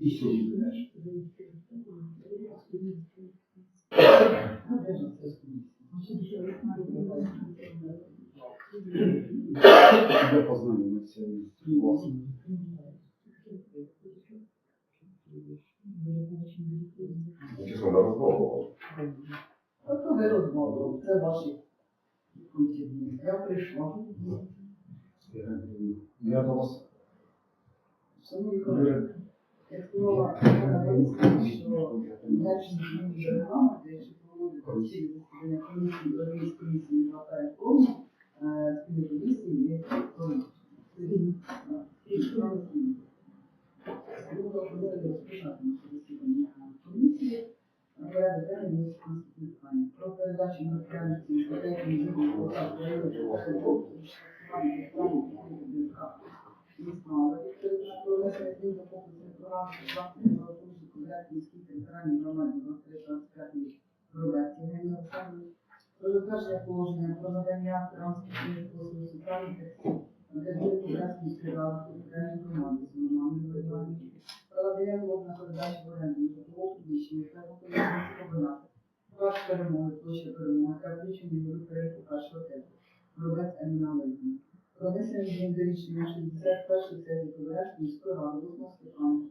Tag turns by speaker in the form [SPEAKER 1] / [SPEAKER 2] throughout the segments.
[SPEAKER 1] І сьогодні теж. Де познайомитися з власним?
[SPEAKER 2] Чесно, на розмову.
[SPEAKER 3] Тобто ви розмову, це ваші вихідні. Я прийшла.
[SPEAKER 1] Я до вас
[SPEAKER 3] Шановні колеги, як сказала Анна що інакше не регламент, якщо проводити всі засідання комісії, організації комісії на перекону, спільної є комісія. Тому пропоную розпочати засідання комісії. Порядок денний є наступне. Про передачу матеріальних цін проєктів згідно з посад періоду фінансування плану ДСК міста про внесення змін до комплексної програми власної правопорушення положення про надання транспортних послуг на території Кобиляцької міської ради територіальної громади номерами визнання про надання згод на передачу в оренду житлового приміщення та виконання комбінати Парк перемоги, площа перемоги та включення в переліку першого типу. Робець Еміна Лейкіна. Про до рішення 61 сесії Кобиляцької міської ради 8 Степану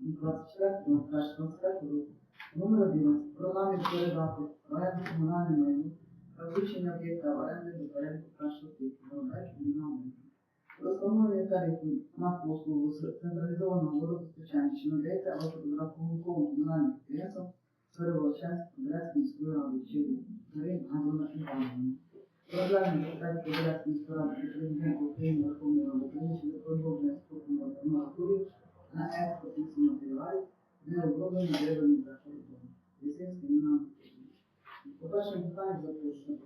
[SPEAKER 3] 24.01.25 року. Номер 11. Про намір передати оренду комунальної майну та об'єкта оренди до переліку першого типу. Лейкіна. Про встановлення тарифу на послугу з централізованого водопостачання, що надається автоподрахунковим комунальним підприємствам Переволочанської Кобиляцької міської ради чи Марин Антона Івановна. Програмі питань Федерації міської ради президента України Верховної Ради України щодо продовження строку мораторію на експорт лісоматеріалів, не оброблені деревами за кордоном. Лісинська Ніна По першому питанню запрошую.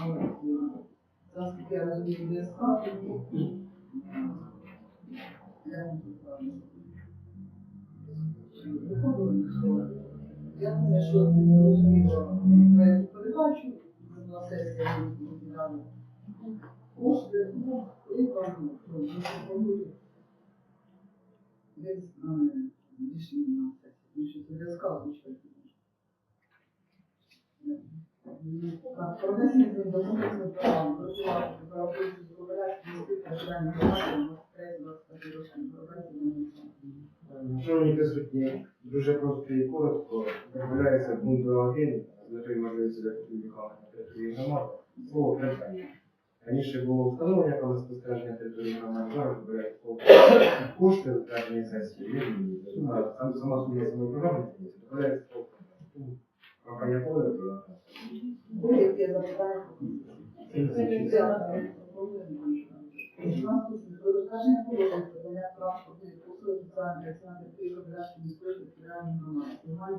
[SPEAKER 3] Але наскільки я розумію, не справді. Я не знаю. Я думаю, що розуміло ми передачу на сесії розглядали кошти, ну, і кажу, що ми пропонуємо десь рішення на сесії, тому що це для сказочка. Про внесення змін до комплексної програми, працювати про оплату з Кобиляцької міської територіальної громади на 23 роки програмі
[SPEAKER 4] Шановні присутні, дуже просто і коротко дозволяється пункт 2.1 з метою для на території громади слово придбання. Раніше було встановлення коли спостереження території громади, зараз вибирають кошти затверджені сесії. сама сума самої програми придбання.
[SPEAKER 3] Будь-які запитання? Розкаження положення подання міської територіальної громади. Немає.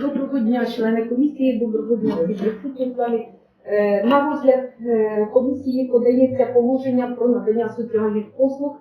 [SPEAKER 5] Доброго дня, члени комісії, доброго дня всі присутні в залі. Е, На розгляд е, комісії подається положення про надання соціальних послуг,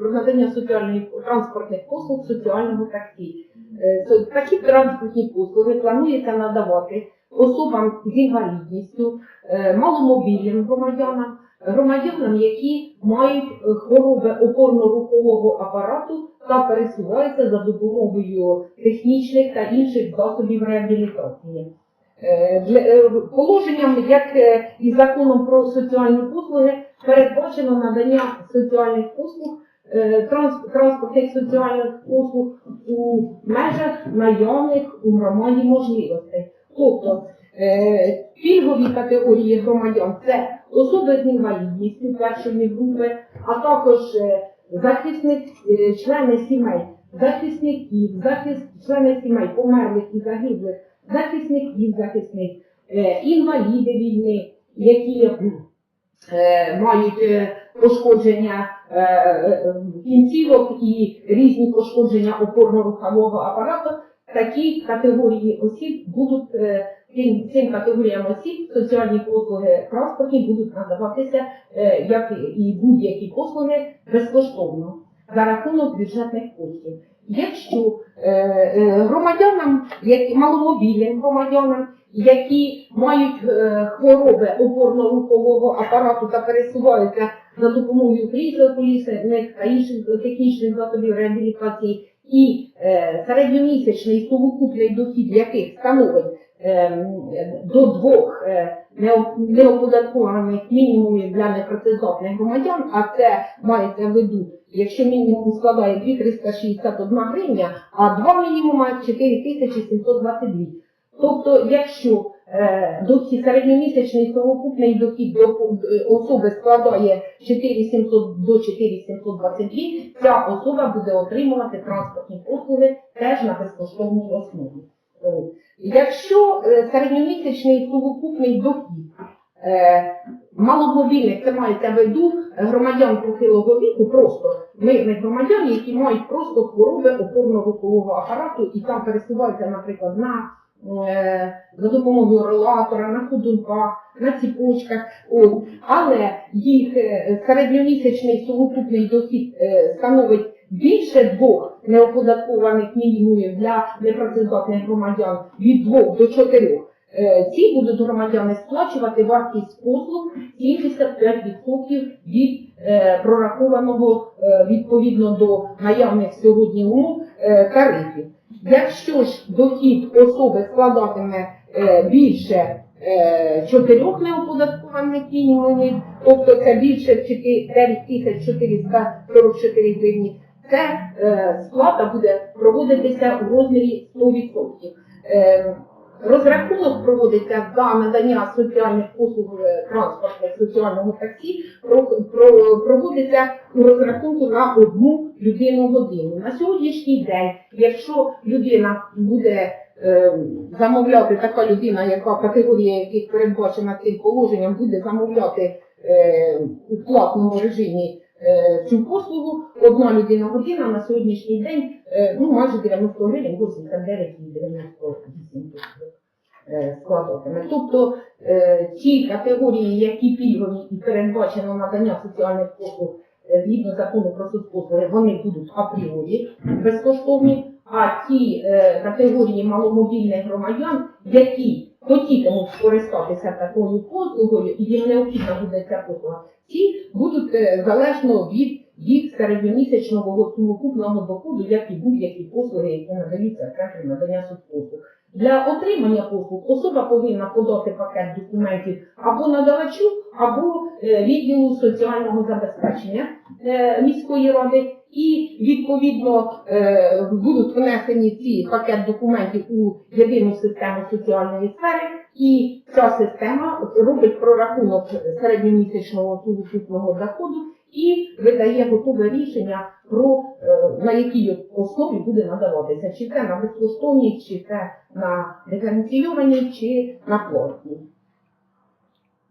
[SPEAKER 5] про надання соціальних транспортних послуг соціального таксі. Е, Такі транспортні послуги планується надавати особам з інвалідністю, е, маломобільним громадянам, громадянам, які мають е, хвороби опорно-рухового апарату та пересуваються за допомогою технічних та інших засобів реабілітації. Е, е, Положенням, як е, і законом про соціальні послуги, передбачено надання соціальних послуг, транспортних соціальних послуг у межах наявних у громаді можливостей. Тобто пільгові категорії громадян це особи з інвалідністю першої групи, а також захисник, члени сімей, захисників, захист, члени сімей померлих і загиблих, захисників, захисник, е, інваліди війни, які е, мають е, пошкодження кінцівок і різні пошкодження опорно-рухового апарату, такі категорії осіб будуть цим, категоріям осіб соціальні послуги транспортні будуть надаватися як і будь-які послуги безкоштовно. За рахунок бюджетних коштів. Якщо е, е, громадянам, які маломобільним громадянам, які мають е, хвороби опорно-рухового апарату та пересуваються за допомогою крісел колісних та інших технічних засобів реабілітації, і середньомісячний сукупний дохід яких становить до двох е, неоподаткованих мінімумів для непрацездатних громадян, а це мається в виду, якщо мінімум складає 2361 гривня, а два мінімума 4722. Тобто, якщо е, дохід, середньомісячний совокупний дохід до особи складає 4700 до 4722, ця особа буде отримувати транспортні послуги теж на безкоштовній основі. Якщо е, середньомісячний сукупний дохід е, маломобільних, це мається в виду громадян похилого віку, просто мирних громадян, які мають просто хвороби опорно-рухового апарату і там пересуваються, наприклад, на е, за допомогою релатора, на ходунках, на ціпочках. От. Але їх середньомісячний сукупний дохід становить більше двох неоподаткованих мінімумів для непрацездатних громадян від двох до чотирьох. Е, Ці будуть громадяни сплачувати вартість послуг 75% від е, прорахованого е, відповідно до наявних сьогодні умов тарифів. Якщо ж дохід особи складатиме більше чотирьох неоподаткованих мінімумів, тобто це більше 9444 гривні, це е, сплата буде проводитися у розмірі 100%. Е, Розрахунок проводиться за надання соціальних послуг е, транспортних соціального таксі, про, про, проводиться у розрахунку на одну людину годину. На сьогоднішній день, якщо людина буде замовляти така людина, яка категорія яких передбачена цим положенням, буде замовляти у платному режимі цю послугу, одна людина година на сьогоднішній день е, ну, майже 90 гривень, 89,98 е, складатиме. Тобто е, ті категорії, які пільгові і передбачено надання соціальних послуг е, згідно закону про соцпослуги, вони будуть апріорі безкоштовні, а ті е, категорії маломобільних громадян, які хотітимуть скористатися такою послугою, і їм необхідна буде ця послуга, ці будуть е, залежно від їх середньомісячного сумокупного доходу, як і будь-які послуги, які надаються в надання соцпослуг. Для отримання послуг особа повинна подати пакет документів або надавачу, або е, відділу соціального забезпечення е, міської ради, і відповідно е, будуть внесені ці пакет документів у єдину систему соціальної сфери, і ця система робить прорахунок середньомісячного сукупного доходу і видає готове рішення про е, на якій основі буде надаватися, чи це на безкоштовній, чи це на диференційованій, чи на платній.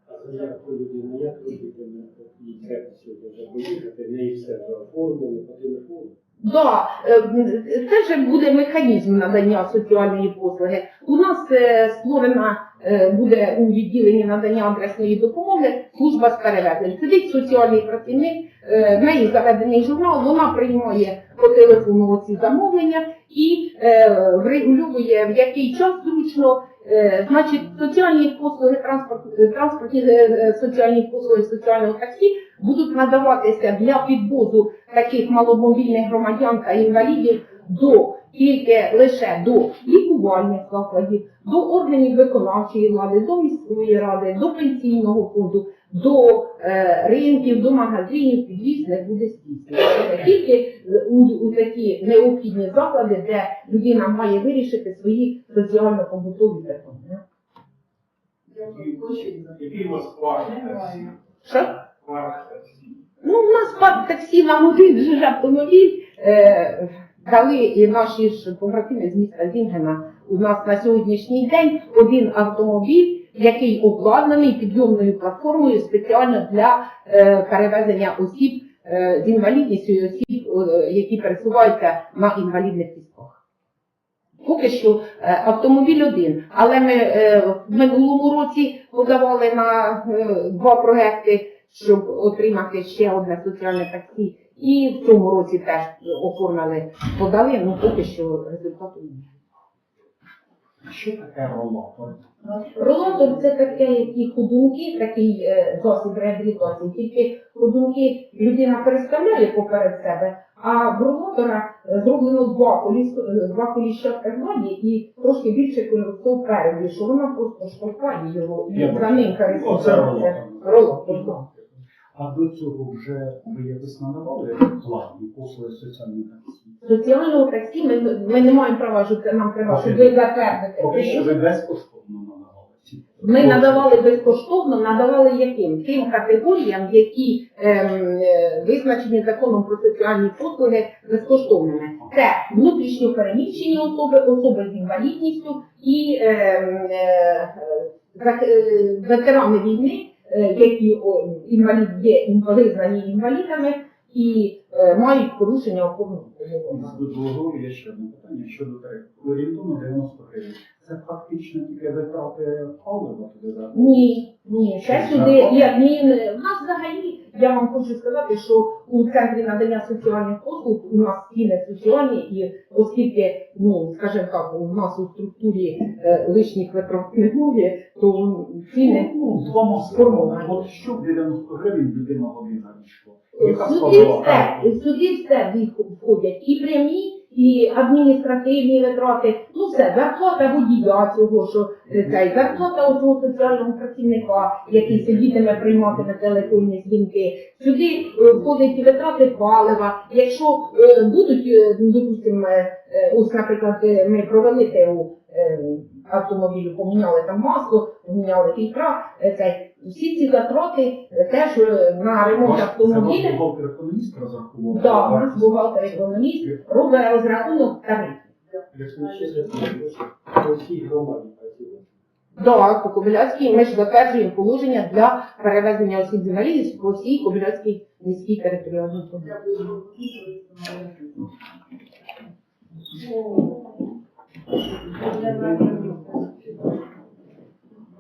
[SPEAKER 6] А за яку людину, як робити на такій сервісі, вже в все вже оформлено по телефону.
[SPEAKER 5] Да, е, це вже буде механізм надання соціальної послуги. У нас е, створена е, буде у відділенні надання адресної допомоги служба з перевезень. Сидить соціальний працівник, в неї заведений журнал, вона приймає по телефону ці замовлення і врегульовує в який час зручно. Е, Значить, соціальні послуги, транспорт, е, транспортні е, е, соціальні послуги соціального таксі будуть надаватися для підвозу таких маломобільних громадян та інвалідів до тільки лише до лікувальних закладів, до органів виконавчої влади, до міської ради, до пенсійного фонду, до е, ринків, до магазинів підвіз не буде здійснюватися. Тільки у, у такі необхідні заклади, де людина має вирішити свої соціально-побутові питання.
[SPEAKER 1] Який у вас парк?
[SPEAKER 5] Що?
[SPEAKER 1] Парк таксі.
[SPEAKER 5] Ну, у нас парк таксі нам один вже автомобіль е, дали і наші ж побратими з міста Зінгена. У нас на сьогоднішній день один автомобіль, який обладнаний підйомною платформою спеціально для е, перевезення осіб е, з інвалідністю осіб, е, які пересуваються на інвалідних візках. Поки що е, автомобіль один, але ми е, в минулому році подавали на е, два проекти, щоб отримати ще одне соціальне таксі І в цьому році теж оформили, подали, ну поки що результату немає.
[SPEAKER 7] Що таке ролатор?
[SPEAKER 5] Ролатор це таке, як і ходунки, такий е, засіб реабілітації. Тільки ходунки людина переставляє поперед себе, а в ролатора е, зроблено два коліс, е, два коліщатка ззаді і трошки більше колесо впереді, що вона просто штовхає його і за ним
[SPEAKER 7] Оце
[SPEAKER 5] переставляється.
[SPEAKER 7] ролатор. А до цього вже ви якось надавали платні послуги соціальної таксі?
[SPEAKER 5] Соціального таксі ми, ми не маємо права, що це нам треба, щоб ви затвердити.
[SPEAKER 7] Поки що ви безкоштовно надавали ці
[SPEAKER 5] Ми надавали безкоштовно, надавали яким? Тим категоріям, які ем, е, визначені законом про соціальні послуги безкоштовними. Це внутрішньо переміщені особи, особи з інвалідністю і ем, е, зак- е, ветерани війни, е, які інвалід є визнані інвалідами і е, мають порушення опорного
[SPEAKER 7] З дозволу є ще одне питання щодо тарифу. Орієнтовно 90 гривень. Це фактично тільки витрати палива туди за
[SPEAKER 5] Ні, ні, це? Я, ні, не- в нас взагалі, я вам хочу сказати, що у центрі надання соціальних послуг у нас ціни соціальні, і оскільки, ну, скажімо так, у нас у структурі е, лишніх витрат немає, то ціни
[SPEAKER 7] Ну, двома
[SPEAKER 5] Сформовані.
[SPEAKER 7] От що в 90 гривень людина година війшла? Яка
[SPEAKER 5] Сюди
[SPEAKER 7] складова?
[SPEAKER 5] все, сюди все входять і прямі, і адміністративні витрати, ну все, зарплата водія цього, що цей, зарплата оцього соціального працівника, який сидітиме, прийматиме телефонні дзвінки. Сюди е, входять і витрати палива. Якщо е, будуть, е, ну, допустимо, ось, наприклад, ми провели е, автомобілю, поміняли там масло, поміняли фільтра, цей. Всі ці затрати теж е, на ремонт
[SPEAKER 7] Ваш- Це
[SPEAKER 5] автомобіля.
[SPEAKER 7] бухгалтер-економіст розрахував?
[SPEAKER 5] Да, у нас бухгалтер-економіст робить розрахунок тарифів.
[SPEAKER 6] Якщо чесно, по всій громаді працювати.
[SPEAKER 5] Да, по Кобиляцькій ми ж затверджуємо положення для перевезення осіб з інвалідністю по всій Кобиляцькій міській територіальній громаді.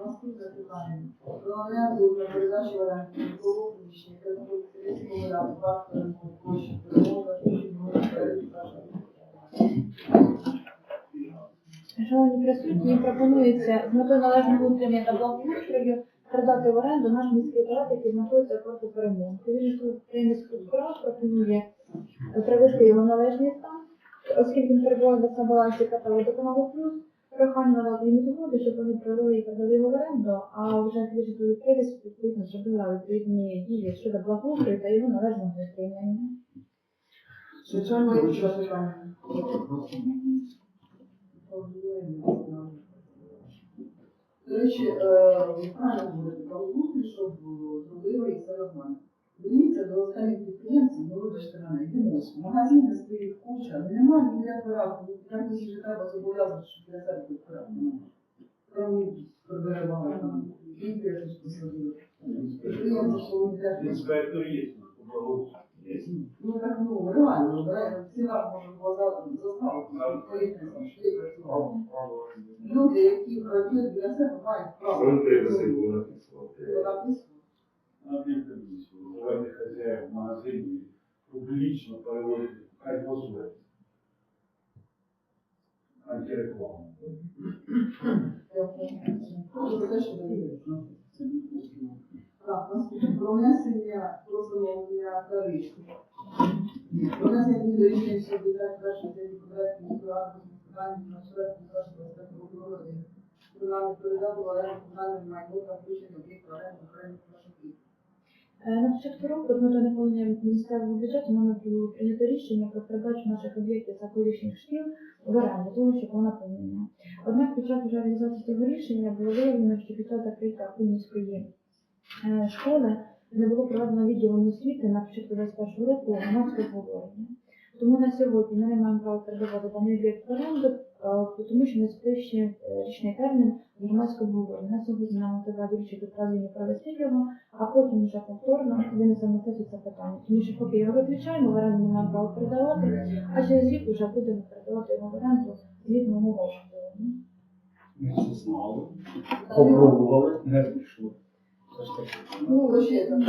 [SPEAKER 3] Питання. Про анонсу для передачі в оренду житлового приміщення, яке знаходиться в міському ряду, факторинку, площі, перемога,
[SPEAKER 8] Шановні присутні, пропонується з метою належного утримання та благоустрою передати в оренду наш міський парад, який знаходиться проти перемоги. Відповідно, приміський справ пропонує привести його в належний стан, оскільки він перебуває на балансі КП «Водоканалу Плюс», прохання надати йому згоду, щоб вони провели і передали його в оренду, а вже житловий привіз відповідно зробила відповідні дії щодо благоустрою та його належного утримання.
[SPEAKER 7] Соціальний учасник.
[SPEAKER 3] До речі, е, правильно говорити про щоб зробили і все нормально. Дивіться, до останніх підприємців, ну вибачте мене, йдемо. Магазини стоїть куча, ну немає ніде порядку. Там вже треба зобов'язати, щоб для себе немає. Кроме приберегали там, і щось посадили. Підприємці, що вони теж
[SPEAKER 1] Інспектор є, благоустрою. Є.
[SPEAKER 3] Ну так ну реально, да, ціна може була за- заставити. Люди, які працюють для себе, мають право.
[SPEAKER 2] Сам ти засипу
[SPEAKER 3] написано.
[SPEAKER 1] Наприклад, визивати хазяїв в магазині, публічно переводити, хай
[SPEAKER 3] Ну, це. Так, наступне. Про внесення про встановлення тарифів. Про внесення рішення 61 день квадратів міської ради з питань на 4 25 року Принаймні передати в оренду комунальне майно та включення об'єкту оренди
[SPEAKER 8] На початку року з метою наповнення місцевого бюджету нами було прийнято рішення про передачу наших об'єктів та колишніх шкіл в оренду, тому що по наповнення. Однак під час вже реалізації цього рішення було виявлено, що під час закриття Кунівської е, школи не було проведено відділом освіти на початку 21 року громадське обговорення. Тому на сьогодні ми не маємо права передавати даний об'єкт в оренду, е, тому що не спище е, річний термін громадського обговорення. На сьогодні нам треба вирішити управління провести його, а потім вже повторно винесемо на це питання. Тому що поки його виключаємо, в оренду не маємо права передавати, а через рік вже будемо передавати його в оренду згідно умови.
[SPEAKER 7] Ми це знали, попробували, не вийшло.
[SPEAKER 3] Ну, вообще, там.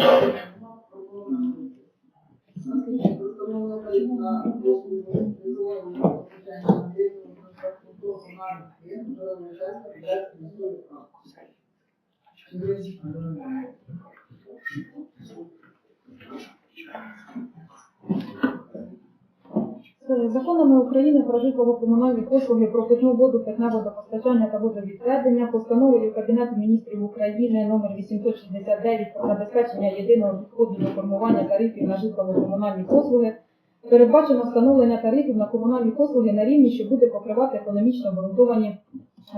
[SPEAKER 3] Наскільки встановлено тариф на
[SPEAKER 9] Законами України про житлово-комунальні послуги про питну воду, питне водопостачання та водовідведення, постановою Кабінету міністрів України номер 869 про забезпечення єдиного підходу до формування тарифів на житлово-комунальні послуги, передбачено встановлення тарифів на комунальні послуги на рівні, що буде покривати економічно обґрунтовані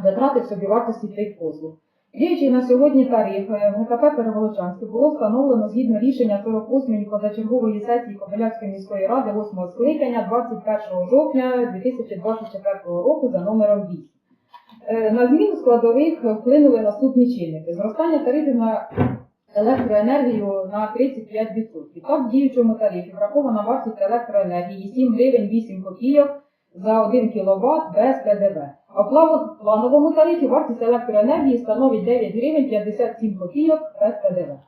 [SPEAKER 9] витрати в собівартості цих послуг. Діючий на сьогодні тариф е, ГКП Переволочанське було встановлено згідно рішення 48-ї позачергової сесії Кобиляцької міської ради 8 скликання 21 жовтня 2024 року за номером 8. Е, На зміну складових вплинули наступні чинники. Зростання тарифів на електроенергію на 35%. Так, в діючому тарифі врахована вартість електроенергії 7 гривень 8 копійок за 1 кВт без ПДВ. А в плановому тарифі вартість електроенергії становить 9 гривень 57 копійок без ПДВ.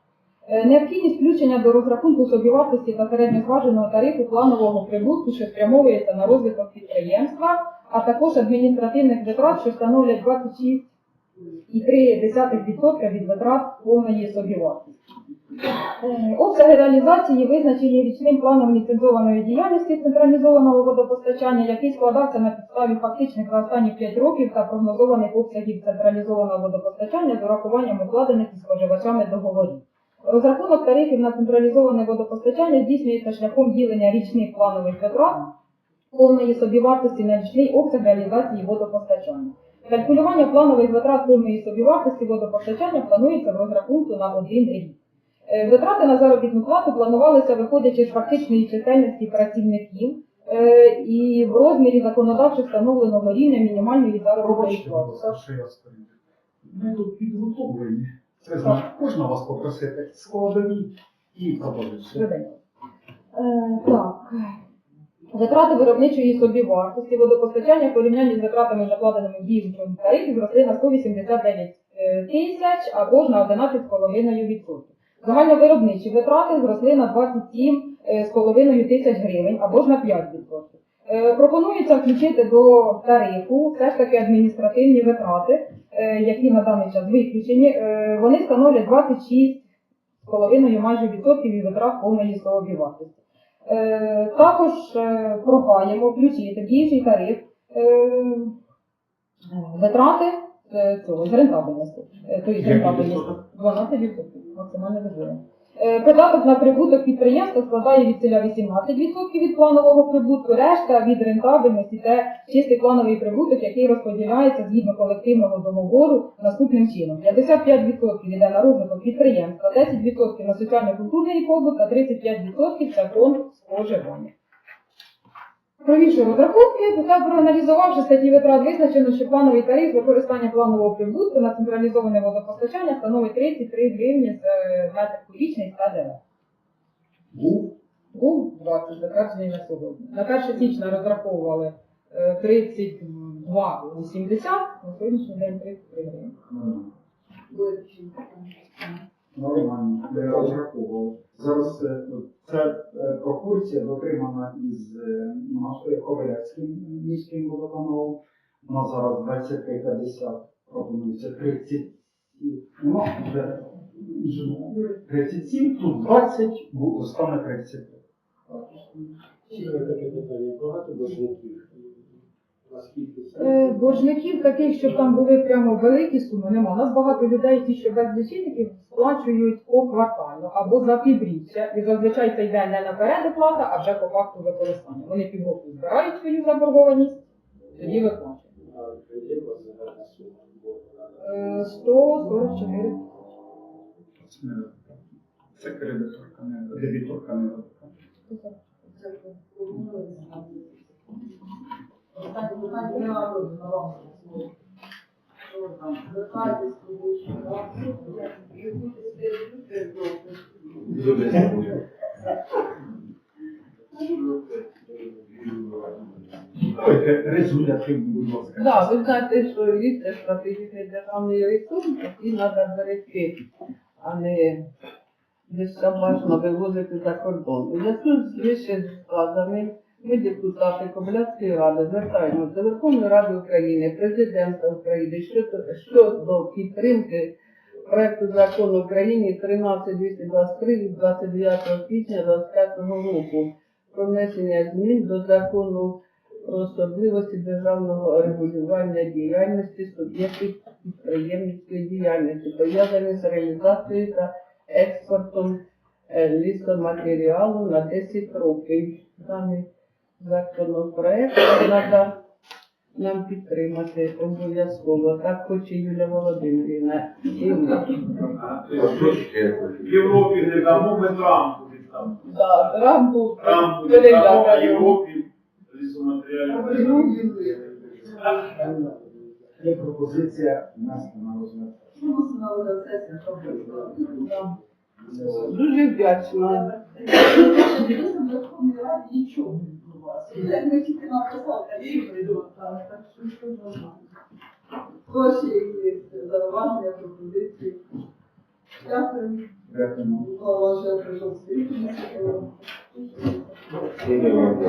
[SPEAKER 9] Е, Необхідність включення до розрахунку собівартості та середньозваженого тарифу планового прибутку, що спрямовується на розвиток підприємства, а також адміністративних витрат, що становлять 26,3% від витрат повної собівартості. Е, Обсяги реалізації визначені річним планом ліцензованої діяльності централізованого водопостачання, який складався на підставі фактичних за останні 5 років та прогнозованих обсягів централізованого водопостачання з урахуванням укладених із споживачами договорів. Розрахунок тарифів на централізоване водопостачання здійснюється шляхом ділення річних планових витрат повної собівартості на річний обсяг реалізації водопостачання. Калькулювання планових витрат повної собівартості водопостачання планується в розрахунку на один рік. Е, Витрати на заробітну плату планувалися виходячи з фактичної чисельності працівників е, і в розмірі законодавчо встановленого рівня мінімальної заробітної плати.
[SPEAKER 7] Саша, я скажу. Ми тут підготовлені. Це знаю, можна вас попросити складові і пропозиції.
[SPEAKER 9] Е, так. Витрати виробничої собівартості водопостачання в порівнянні з витратами, закладеними в діючому тарифі, зросли на 189 е, тисяч або ж на 11,5%. Загальновиробничі витрати зросли на 27,5 тисяч гривень або ж на 5%. Е, Пропонується включити до тарифу все ж таки адміністративні витрати, е, які на даний час виключені. Е, Вони становлять 26 половиною майже відсотків від витрат повної собівартості. Е, також е, прохаємо включити в діючий тариф е, витрати з рентабельності. Тобто рентабельність 12% максимально дозволено. Е, Податок на прибуток підприємства складає від ціля 18% від планового прибутку, решта від рентабельності це чистий плановий прибуток, який розподіляється згідно колективного договору наступним чином. 55% йде на розвиток підприємства, 10% на соціально-культурний побут, а 35% це фонд споживання. Провівши розрахунки, та проаналізувавши статті витрат, визначено, що плановий тариф використання планового прибутку на централізоване водопостачання становить 33 гривні з е, метр кубічний з ПДВ.
[SPEAKER 7] Був
[SPEAKER 9] Був 20 затверджений на сьогодні. На 1 січня розраховували е, 32,80, на сьогоднішній день 33 гривні.
[SPEAKER 7] Нормально, де розраховували. Зараз е, ця е, пропорція дотримана із е, нашою Ковалявським міським водоканалом. У нас зараз 23,50 пропонується 30. Ну, вже вже 37, тут 20, стане 33.
[SPEAKER 6] Ще таке питання. Багато боржників.
[SPEAKER 9] Е, Боржників таких, щоб там були прямо великі суми, нема. У нас багато людей, ті, що без лічильників, сплачують поквартально або за півріччя. І зазвичай це йде не наперед оплата, а вже по факту використання. Вони півроку збирають свою заборгованість, тоді виплачують.
[SPEAKER 6] А є у вас загальна сума боргу на
[SPEAKER 9] Е, 144
[SPEAKER 7] Це Це кредиторка, не дебіторка, не Давайте результативно, будь ласка.
[SPEAKER 10] Да, ви знаєте, що ліс це стратегічний державний ресурс, який треба берегти, а не десь можна вивозити за кордон. У зв'язку з вище сказаним, ми, депутати Кобиляцької ради, звертаємося до Верховної Ради України, Президента України щодо, підтримки проекту закону України 13223 від 29 квітня 2025 року про внесення змін до закону про особливості державного регулювання діяльності суб'єктів підприємницької діяльності, пов'язаних з реалізацією та експортом е, лісоматеріалу на 10 років. Даний законопроект треба нам підтримати обов'язково. Так хоче Юлія Володимирівна. І ми.
[SPEAKER 1] В Європі не дамо ми Трампу відставку.
[SPEAKER 10] Да, Трампу
[SPEAKER 1] Трампу не дамо, а. Європі лісоматеріалів.
[SPEAKER 7] Є пропозиція внести на розгляд.
[SPEAKER 10] Дуже вдячна.
[SPEAKER 3] Дивіться, в нічого написали, а всі прийдуть. Так що що нормально. Хто ще є зауваження, пропозиції? Дякую.
[SPEAKER 7] Дякуємо.
[SPEAKER 3] Микола, що прийшов свій.
[SPEAKER 2] Ні, ні, ні.